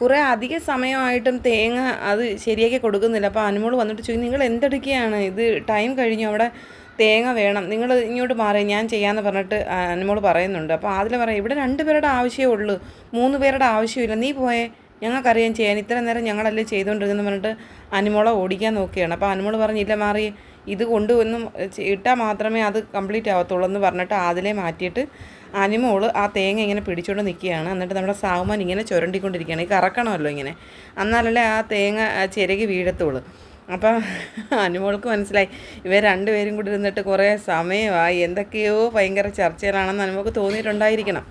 കുറേ അധിക സമയമായിട്ടും തേങ്ങ അത് ശരിയാക്കി കൊടുക്കുന്നില്ല. അപ്പോൾ അനുമോൾ വന്നിട്ട് ചോദിച്ചു നിങ്ങൾ എന്തെടുക്കുകയാണ്? ഇത് ടൈം കഴിഞ്ഞു അവിടെ തേങ്ങ വേണം. നിങ്ങൾ ഇങ്ങോട്ട് മാറി ഞാൻ ചെയ്യാമെന്ന് പറഞ്ഞിട്ട് അനുമോൾ പറയുന്നുണ്ട്. അപ്പോൾ അതിൽ പറയാം ഇവിടെ രണ്ട് പേരുടെ ആവശ്യമേ ഉള്ളൂ. മൂന്ന് പേരുടെ ആവശ്യമില്ല. നീ പോയേ. ഞങ്ങൾക്കറിയാം ചെയ്യാൻ ഇത്ര നേരം ഞങ്ങളല്ലേ ചെയ്തുകൊണ്ടിരുന്നെന്ന് പറഞ്ഞിട്ട് അനുമോളെ ഓടിക്കാൻ നോക്കുകയാണ്. അപ്പോൾ അനുമോൾ പറഞ്ഞില്ല മാറി ഇത് കൊണ്ടുവന്നും ഇട്ടാൽ മാത്രമേ അത് കംപ്ലീറ്റ് ആവത്തുള്ളൂ എന്ന് പറഞ്ഞിട്ട് അതിലെ മാറ്റിയിട്ട് അനിമോൾ ആ തേങ്ങ ഇങ്ങനെ പിടിച്ചുകൊണ്ട് നിൽക്കുകയാണ്. എന്നിട്ട് നമ്മുടെ സാവുമാൻ ഇങ്ങനെ ചുരണ്ടിക്കൊണ്ടിരിക്കുകയാണ്. ഈ കറക്കണമല്ലോ ഇങ്ങനെ. എന്നാലല്ലേ ആ തേങ്ങ ചിരകി വീഴത്തുള്ളൂ. അപ്പം അനുമോൾക്ക് മനസ്സിലായി ഇവർ രണ്ടുപേരും കൂടി ഇരുന്നിട്ട് കുറേ സമയമായി എന്തൊക്കെയോ ഭയങ്കര ചർച്ചയിലാണെന്ന് അനുമോൾക്ക് തോന്നിയിട്ടുണ്ടായിരിക്കണം.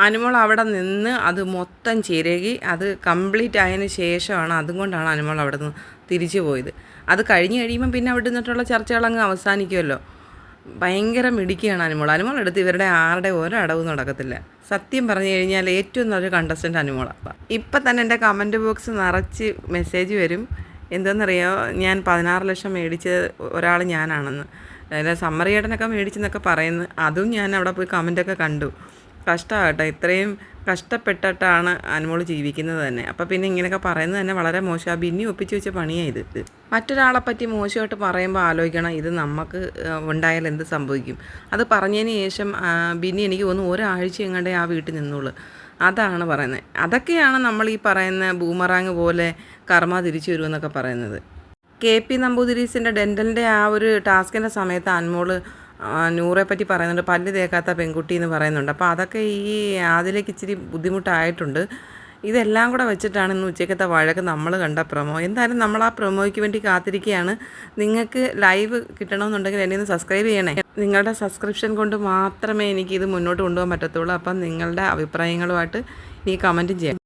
അനുമോൾ അവിടെ നിന്ന് അത് മൊത്തം ചിരകി അത് കംപ്ലീറ്റ് ആയതിന് ശേഷമാണ് അതും കൊണ്ടാണ് അനിമോൾ അവിടെ നിന്ന് തിരിച്ചു പോയത്. അത് കഴിഞ്ഞ് കഴിയുമ്പം പിന്നെ അവിടെ നിന്നിട്ടുള്ള ചർച്ചകളങ്ങ് അവസാനിക്കുമല്ലോ. ഭയങ്കര മിടിക്കുകയാണ് അനിമോൾ. അനിമോൾ എടുത്ത് ഇവരുടെ ആരുടെ ഓരോ അടവും നടക്കത്തില്ല. സത്യം പറഞ്ഞു കഴിഞ്ഞാൽ ഏറ്റവും നല്ലൊരു കണ്ടസ്റ്റന്റ് അനുമോളാണ് ഇപ്പം തന്നെ എന്റെ കമന്റ് ബോക്സ് നിറച്ച് മെസ്സേജ് വരും. എന്തെന്നറിയോ ഞാൻ പതിനാറ് ലക്ഷം മേടിച്ച ഒരാൾ ഞാനാണെന്ന്. അതായത് സമ്മറിയേട്ടനൊക്കെ മേടിച്ചെന്നൊക്കെ പറയുന്നു. അതും ഞാൻ അവിടെ പോയി കമന്റൊക്കെ കണ്ടു. കഷ്ടമാട്ടോ ഇത്രയും കഷ്ടപ്പെട്ടിട്ടാണ് അനുമോൾ ജീവിക്കുന്നത് തന്നെ. അപ്പോൾ പിന്നെ ഇങ്ങനെയൊക്കെ പറയുന്നത് തന്നെ വളരെ മോശം. ആ ബിന്നി ഒപ്പിച്ച് വെച്ച പണിയാണ് ഇത്. മറ്റൊരാളെ പറ്റി മോശമായിട്ട് പറയുമ്പോൾ ആലോചിക്കണം. ഇത് നമുക്ക് ഉണ്ടായാൽ എന്ത് സംഭവിക്കും? അത് പറഞ്ഞതിന് ശേഷം ബിന്നി എനിക്ക് തോന്നുന്നു ഒരാഴ്ച എങ്ങാണ്ടേ ആ വീട്ടിൽ നിന്നുള്ളൂ അതാണ് പറയുന്നത്. അതൊക്കെയാണ് നമ്മൾ ഈ പറയുന്ന ബൂമറാങ് പോലെ കർമ്മ തിരിച്ചു വരുമെന്നൊക്കെ പറയുന്നത്. കെ പി നമ്പൂതിരീസിന്റെ ഡെന്റലിന്റെ ആ ഒരു ടാസ്കിന്റെ സമയത്ത് അൻമോൾ നൂറെ പറ്റി പറയുന്നുണ്ട് പല്ല് തേക്കാത്ത പെൺകുട്ടി എന്ന് പറയുന്നുണ്ട്. അപ്പോൾ അതൊക്കെ ഈ അതിലേക്ക് ഇച്ചിരി ബുദ്ധിമുട്ടായിട്ടുണ്ട്. ഇതെല്ലാം കൂടെ വെച്ചിട്ടാണ് ഇന്ന് ഉച്ചയ്ക്കത്തെ വഴക്ക് നമ്മൾ കണ്ട പ്രൊമോ. എന്തായാലും നമ്മൾ ആ പ്രൊമോയ്ക്ക് വേണ്ടി കാത്തിരിക്കുകയാണ്. നിങ്ങൾക്ക് ലൈവ് കിട്ടണമെന്നുണ്ടെങ്കിൽ എന്നെ ഒന്ന് സബ്സ്ക്രൈബ് ചെയ്യണേ. നിങ്ങളുടെ സബ്സ്ക്രിപ്ഷൻ കൊണ്ട് മാത്രമേ എനിക്ക് ഇത് മുന്നോട്ട് കൊണ്ടുപോകാൻ പറ്റത്തുള്ളൂ. അപ്പം നിങ്ങളുടെ അഭിപ്രായങ്ങളുമായിട്ട് ഈ കമന്റും ചെയ്യാം.